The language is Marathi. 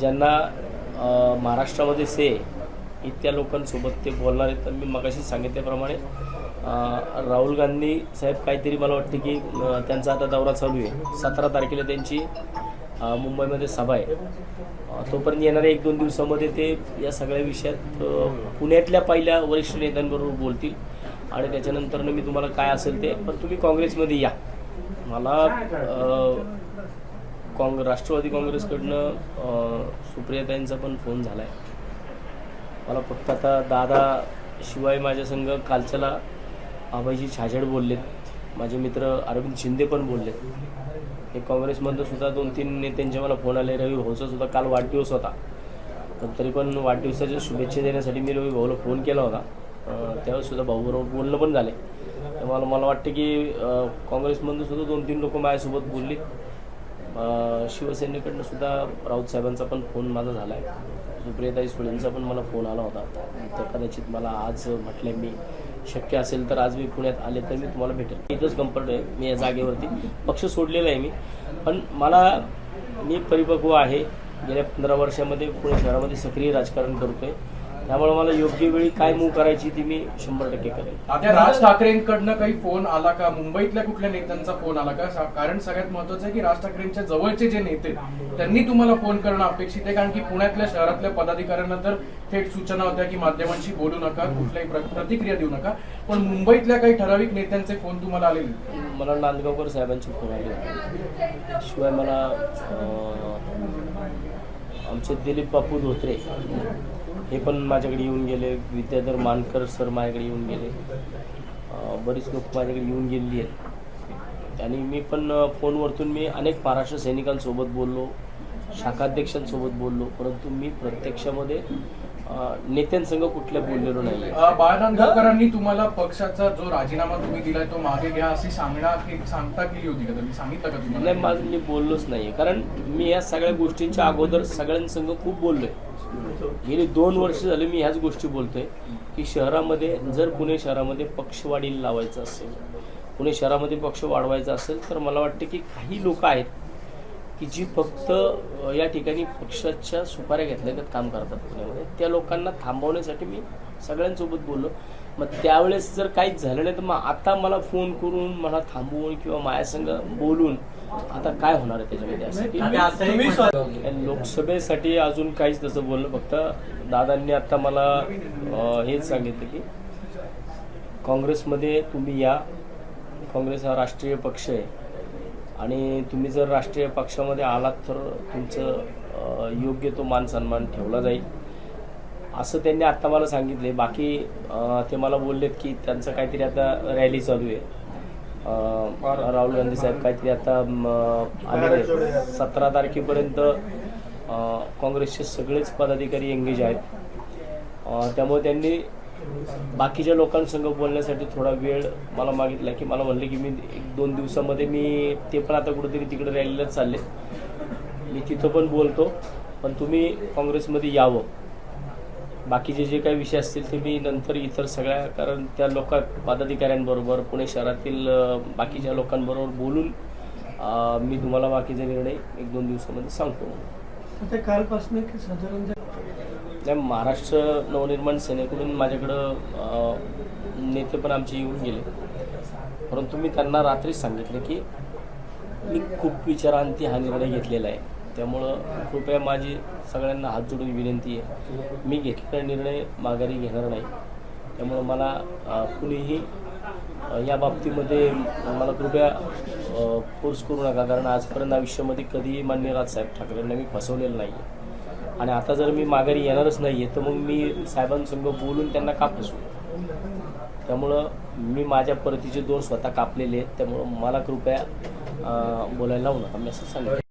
ज्यांना महाराष्ट्रामध्ये से इतक्या लोकांसोबत ते बोलणार आहेत तर मी मगाशी सांगितल्याप्रमाणे राहुल गांधी साहेब काहीतरी मला वाटते की त्यांचा आता दौरा चालू आहे. सतरा तारखेला त्यांची मुंबईमध्ये सभा आहे. तोपर्यंत येणाऱ्या एक दोन दिवसामध्ये ते या सगळ्या विषयात पुण्यातल्या पहिल्या वरिष्ठ नेत्यांबरोबर बोलतील आणि त्याच्यानंतरनं मी तुम्हाला काय असेल ते पण तुम्ही काँग्रेसमध्ये या. मला काँग राष्ट्रवादी काँग्रेसकडनं सुप्रियाताईंचा पण फोन झाला आहे मला फक्त आता दादा शिवाय माझ्या संघ कालच्याला आबाजी छाजड बोललेत. माझे मित्र अरविंद शिंदे पण बोललेत. हे काँग्रेसमधनं सुद्धा दोन तीन नेत्यांचे मला फोन आले. रवी भाऊचा सुद्धा काल वाढदिवस होता. पण तरी पण वाढदिवसाच्या शुभेच्छा देण्यासाठी मी रवी भाऊला फोन केला होता. अं, त्यावेळेस सुद्धा भाऊबरोबर बोलणं पण झालं मला मला वाटतं की अं, काँग्रेसमधनं सुद्धा दोन तीन लोक माझ्यासोबत बोलली शिवसेनेकडनं सुद्धा राऊत साहेबांचा पण फोन माझा झाला आहे सुप्रियाताई सुळेंचा पण मला फोन आला होता. तर कदाचित मला आज म्हटले मी शक्य असेल तर आज मी पुण्यात आले तर मी तुम्हाला भेटेल. इथंच कम्फर्ट आहे मी या जागेवरती पक्ष सोडलेला आहे मी. पण मला मी परिपक्व आहे. गेल्या पंधरा वर्षामध्ये पुणे शहरामध्ये सक्रिय राजकारण करतोय. त्यामुळे मला योग्य वेळी काय मूव करायची ती मी शंभर टक्के करेन. आता राज ठाकरेंकडनं काही फोन आला का? मुंबईतल्या कुठल्या नेत्यांचा फोन आला का? कारण सगळ्यात महत्वाचं आहे की राज ठाकरेंच्या जवळचे जे नेते त्यांनी तुम्हाला फोन करणं अपेक्षित आहे. कारण की पुण्यातल्या शहरातल्या पदाधिकाऱ्यांना तर थेट सूचना होत्या की माध्यमांशी बोलू नका कुठल्याही प्र- प्रतिक्रिया देऊ नका. पण मुंबईतल्या काही ठराविक नेत्यांचे फोन तुम्हाला आलेले? मला नांदगावकर साहेबांचे फोन आले शिवाय मला आमचे दिलीप बापू धोत्रे. हे पण माझ्याकडे येऊन गेले. विद्याधर मानकर सर माझ्याकडे येऊन गेले. बरीच लोक माझ्याकडे येऊन गेलेली आहेत. आणि मी पण फोनवरतून मी अनेक महाराष्ट्र सैनिकांसोबत बोललो शाखाध्यक्षांसोबत बोललो परंतु मी प्रत्यक्षामध्ये नेत्यांसंग कुठल्या बोललेलो नाही अ, बाळानंदकरांनी तुम्हाला पक्षाचा जो राजीनामा तुम्ही दिलाय तो मागे घ्या अशी सांगणार सांगता केली होती का तुम्ही? सांगितलं का नाही तुम्हाला माझं मी बोललोच नाही कारण मी या सगळ्या गोष्टींच्या अगोदर सगळ्यांसंग खूप बोललोय. गेली दोन वर्ष झाले मी ह्याच गोष्टी बोलतोय की शहरामध्ये जर पुणे शहरामध्ये पक्षवाढीला लावायचं असेल पुणे शहरामध्ये पक्ष वाढवायचा असेल तर मला वाटतं की काही लोक आहेत की जी फक्त या ठिकाणी पक्षाच्या सुपाऱ्या घेतल्यागत काम करतात पुण्यामध्ये. त्या लोकांना थांबवण्यासाठी मी सगळ्यांसोबत बोललो. मग त्यावेळेस जर काहीच झालं नाही तर मग आता मला फोन करून मला थांबवून किंवा माझ्यासंग बोलून आता काय होणार आहे त्याच्यामध्ये? असं लोकसभेसाठी अजून काहीच तसं बोललं फक्त दादांनी आता मला हेच सांगितलं की काँग्रेसमध्ये तुम्ही या. काँग्रेस हा राष्ट्रीय पक्ष आहे. आणि तुम्ही जर राष्ट्रीय पक्षामध्ये आलात तर तुमचं योग्य तो मान सन्मान ठेवला जाईल. असं त्यांनी आत्ता मला सांगितले बाकी ते मला बोललेत की त्यांचं काहीतरी आता रॅली चालू आहे. राहुल गांधी साहेब काहीतरी आता आलेले सतरा तारखेपर्यंत काँग्रेसचे सगळेच पदाधिकारी एंगेज आहेत. त्यामुळे त्यांनी बाकीच्या लोकांसंग बोलण्यासाठी थोडा वेळ मला मागितला की मला म्हणले की मी एक दोन दिवसामध्ये मी ते पण आता कुठेतरी तिकडे रॅलीलाच चालले. मी तिथं पण बोलतो पण तुम्ही काँग्रेसमध्ये यावं. बाकीचे जे काही विषय असतील ते मी नंतर इतर सगळ्या कारण त्या लोक पदाधिकाऱ्यांबरोबर पुणे शहरातील बाकीच्या लोकांबरोबर बोलून मी तुम्हाला बाकीचे निर्णय एक दोन दिवसामध्ये सांगतो. कालपासून की साधारण नाही महाराष्ट्र नवनिर्माण सेनेकडून माझ्याकडं नेते पण आमचे येऊन गेले. परंतु मी त्यांना रात्रीच सांगितलं की मी खूप विचारांती हा निर्णय घेतलेला आहे. त्यामुळं कृपया माझी सगळ्यांना हात जोडून विनंती आहे. मी घेतलेला निर्णय माघारी घेणार नाही. त्यामुळं मला कुणीही या बाबतीमध्ये मला कृपया फोर्स करू नका. कारण आजपर्यंत आयुष्यामध्ये कधीही मान्य राजसाहेब ठाकरेंना मी फसवलेलं नाही आहे आणि आता जर मी माघारी येणारच नाही आहे तर मग मी साहेबांसंग बोलून त्यांना का फसवू? त्यामुळं मी माझ्या परतीचे दोन स्वतः कापलेले आहेत. त्यामुळं मला कृपया बोलायला लावू नका. मी असं सांगितलं